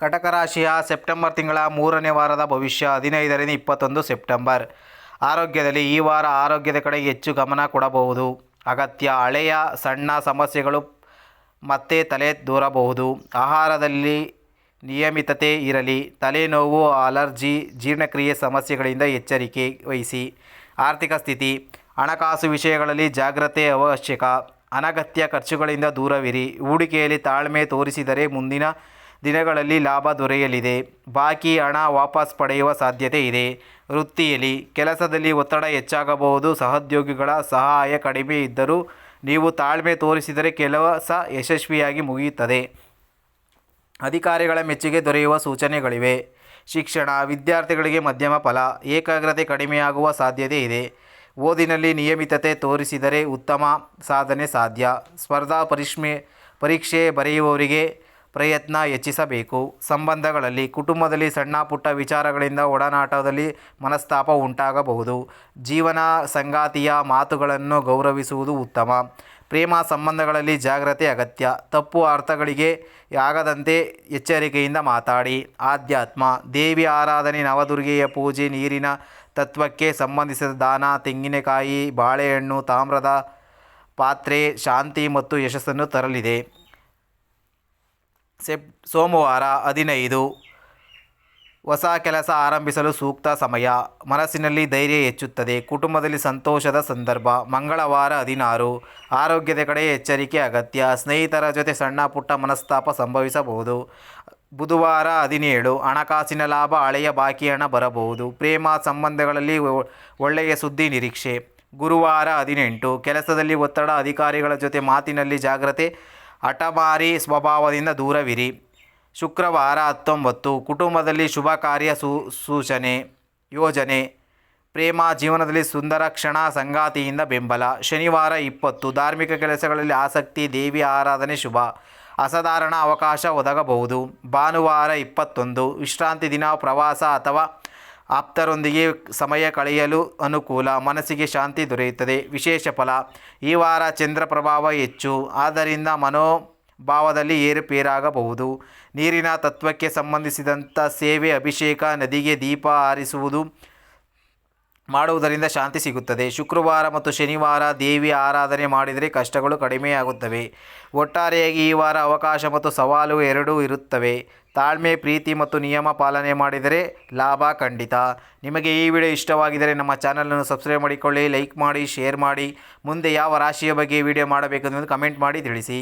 ಕಟಕ ರಾಶಿಯ ಸೆಪ್ಟೆಂಬರ್ ತಿಂಗಳ ಮೂರನೇ ವಾರದ ಭವಿಷ್ಯ ಹದಿನೈದರಿಂದ ಇಪ್ಪತ್ತೊಂದು ಸೆಪ್ಟೆಂಬರ್. ಆರೋಗ್ಯದಲ್ಲಿ ಈ ವಾರ ಆರೋಗ್ಯದ ಕಡೆ ಹೆಚ್ಚು ಗಮನ ಕೊಡಬಹುದು. ಅಗತ್ಯ ಹಳೆಯ, ಸಣ್ಣ ಸಮಸ್ಯೆಗಳು ಮತ್ತೆ ತಲೆ ದೂರಬಹುದು. ಆಹಾರದಲ್ಲಿ ನಿಯಮಿತತೆ ಇರಲಿ. ತಲೆನೋವು, ಅಲರ್ಜಿ, ಜೀರ್ಣಕ್ರಿಯೆ ಸಮಸ್ಯೆಗಳಿಂದ ಎಚ್ಚರಿಕೆ ವಹಿಸಿ. ಆರ್ಥಿಕ ಸ್ಥಿತಿ, ಹಣಕಾಸು ವಿಷಯಗಳಲ್ಲಿ ಜಾಗ್ರತೆ ಅವಶ್ಯಕ. ಅನಗತ್ಯ ಖರ್ಚುಗಳಿಂದ ದೂರವಿರಿ. ಹೂಡಿಕೆಯಲ್ಲಿ ತಾಳ್ಮೆ ತೋರಿಸಿದರೆ ಮುಂದಿನ ದಿನಗಳಲ್ಲಿ ಲಾಭ ದೊರೆಯಲಿದೆ. ಬಾಕಿ ಹಣ ವಾಪಸ್ ಪಡೆಯುವ ಸಾಧ್ಯತೆ ಇದೆ. ವೃತ್ತಿಯಲ್ಲಿ ಕೆಲಸದಲ್ಲಿ ಒತ್ತಡ ಹೆಚ್ಚಾಗಬಹುದು. ಸಹೋದ್ಯೋಗಿಗಳ ಸಹಾಯ ಕಡಿಮೆ ಇದ್ದರೂ ನೀವು ತಾಳ್ಮೆ ತೋರಿಸಿದರೆ ಕೆಲಸ ಯಶಸ್ವಿಯಾಗಿ ಮುಗಿಯುತ್ತದೆ. ಅಧಿಕಾರಿಗಳ ಮೆಚ್ಚುಗೆ ದೊರೆಯುವ ಸೂಚನೆಗಳಿವೆ. ಶಿಕ್ಷಣ, ವಿದ್ಯಾರ್ಥಿಗಳಿಗೆ ಮಧ್ಯಮ ಫಲ, ಏಕಾಗ್ರತೆ ಕಡಿಮೆಯಾಗುವ ಸಾಧ್ಯತೆ ಇದೆ. ಓದಿನಲ್ಲಿ ನಿಯಮಿತತೆ ತೋರಿಸಿದರೆ ಉತ್ತಮ ಸಾಧನೆ ಸಾಧ್ಯ. ಸ್ಪರ್ಧಾ ಪರಿಶ್ಮೆ, ಪರೀಕ್ಷೆ ಬರೆಯುವವರಿಗೆ ಪ್ರಯತ್ನ ಹೆಚ್ಚಿಸಬೇಕು. ಸಂಬಂಧಗಳಲ್ಲಿ, ಕುಟುಂಬದಲ್ಲಿ ಸಣ್ಣ ಪುಟ್ಟ ವಿಚಾರಗಳಿಂದ ಒಡನಾಟದಲ್ಲಿ ಮನಸ್ತಾಪ ಉಂಟಾಗಬಹುದು. ಜೀವನ ಸಂಗಾತಿಯ ಮಾತುಗಳನ್ನು ಗೌರವಿಸುವುದು ಉತ್ತಮ. ಪ್ರೇಮ ಸಂಬಂಧಗಳಲ್ಲಿ ಜಾಗ್ರತೆ ಅಗತ್ಯ. ತಪ್ಪು ಅರ್ಥಗಳಿಗೆ ಆಗದಂತೆ ಎಚ್ಚರಿಕೆಯಿಂದ ಮಾತಾಡಿ. ಆಧ್ಯಾತ್ಮ, ದೇವಿ ಆರಾಧನೆ, ನವದುರ್ಗೆಯ ಪೂಜೆ, ನೀರಿನ ತತ್ವಕ್ಕೆ ಸಂಬಂಧಿಸಿದ ದಾನ, ತೆಂಗಿನಕಾಯಿ, ಬಾಳೆಹಣ್ಣು, ತಾಮ್ರದ ಪಾತ್ರೆ, ಶಾಂತಿ ಮತ್ತು ಯಶಸ್ಸನ್ನು ತರಲಿದೆ. ಸೆಪ್, ಸೋಮವಾರ ಹದಿನೈದು. ಹೊಸ ಕೆಲಸ ಆರಂಭಿಸಲು ಸೂಕ್ತ ಸಮಯ. ಮನಸ್ಸಿನಲ್ಲಿ ಧೈರ್ಯ ಹೆಚ್ಚುತ್ತದೆ. ಕುಟುಂಬದಲ್ಲಿ ಸಂತೋಷದ ಸಂದರ್ಭ. ಮಂಗಳವಾರ ಹದಿನಾರು. ಆರೋಗ್ಯದ ಕಡೆ ಎಚ್ಚರಿಕೆ ಅಗತ್ಯ. ಸ್ನೇಹಿತರ ಜೊತೆ ಸಣ್ಣ ಪುಟ್ಟ ಮನಸ್ತಾಪ ಸಂಭವಿಸಬಹುದು. ಬುಧವಾರ ಹದಿನೇಳು. ಹಣಕಾಸಿನ ಲಾಭ ಹಳೆಯ ಬಾಕಿ ಹಣ ಬರಬಹುದು. ಪ್ರೇಮ ಸಂಬಂಧಗಳಲ್ಲಿ ಒಳ್ಳೆಯ ಸುದ್ದಿ ನಿರೀಕ್ಷೆ. ಗುರುವಾರ ಹದಿನೆಂಟು. ಕೆಲಸದಲ್ಲಿ ಒತ್ತಡ ಅಧಿಕಾರಿಗಳ ಜೊತೆ ಮಾತಿನಲ್ಲಿ ಜಾಗ್ರತೆ ಹಠಮಾರಿ ಸ್ವಭಾವದಿಂದ ದೂರವಿರಿ. ಶುಕ್ರವಾರ ಹತ್ತೊಂಬತ್ತು, ಕುಟುಂಬದಲ್ಲಿ ಶುಭ ಕಾರ್ಯ ಸೂ, ಸೂಚನೆ, ಯೋಜನೆ. ಪ್ರೇಮ ಜೀವನದಲ್ಲಿ ಸುಂದರ ಕ್ಷಣ ಸಂಗಾತಿಯಿಂದ ಬೆಂಬಲ. ಶನಿವಾರ ಇಪ್ಪತ್ತು, ಧಾರ್ಮಿಕ ಕೆಲಸಗಳಲ್ಲಿ ಆಸಕ್ತಿ, ದೇವಿ ಆರಾಧನೆ ಶುಭ. ಅಸಾಧಾರಣ ಅವಕಾಶ ಒದಗಬಹುದು. ಭಾನುವಾರ ಇಪ್ಪತ್ತೊಂದು, ವಿಶ್ರಾಂತಿ ದಿನ, ಪ್ರವಾಸ ಅಥವಾ ಆಪ್ತರೊಂದಿಗೆ ಸಮಯ ಕಳೆಯಲು ಅನುಕೂಲ, ಮನಸ್ಸಿಗೆ ಶಾಂತಿ ದೊರೆಯುತ್ತದೆ. ವಿಶೇಷ ಫಲ, ಈ ವಾರ ಚಂದ್ರ ಪ್ರಭಾವ ಹೆಚ್ಚು. ಆದ್ದರಿಂದ ಮನೋಭಾವದಲ್ಲಿ ಏರುಪೇರಾಗಬಹುದು. ನೀರಿನ ತತ್ವಕ್ಕೆ ಸಂಬಂಧಿಸಿದಂಥ ಸೇವೆ, ಅಭಿಷೇಕ, ನದಿಗೆ ದೀಪ ಹಾರಿಸುವುದು ಮಾಡುವುದರಿಂದ ಶಾಂತಿ ಸಿಗುತ್ತದೆ. ಶುಕ್ರವಾರ ಮತ್ತು ಶನಿವಾರ ದೇವಿ ಆರಾಧನೆ ಮಾಡಿದರೆ ಕಷ್ಟಗಳು ಕಡಿಮೆಯಾಗುತ್ತವೆ. ಒಟ್ಟಾರೆಯಾಗಿ ಈ ವಾರ ಅವಕಾಶ ಮತ್ತು ಸವಾಲು ಎರಡೂ ಇರುತ್ತವೆ. ತಾಳ್ಮೆ, ಪ್ರೀತಿ ಮತ್ತು ನಿಯಮ ಪಾಲನೆ ಮಾಡಿದರೆ ಲಾಭ ಖಂಡಿತ. ನಿಮಗೆ ಈ ವಿಡಿಯೋ ಇಷ್ಟವಾಗಿದ್ದರೆ ನಮ್ಮ ಚಾನಲನ್ನು ಸಬ್ಸ್ಕ್ರೈಬ್ ಮಾಡಿಕೊಳ್ಳಿ, ಲೈಕ್ ಮಾಡಿ, ಶೇರ್ ಮಾಡಿ. ಮುಂದೆ ಯಾವ ರಾಶಿಯ ಬಗ್ಗೆ ವಿಡಿಯೋ ಮಾಡಬೇಕೆಂದು ಕಮೆಂಟ್ ಮಾಡಿ ತಿಳಿಸಿ.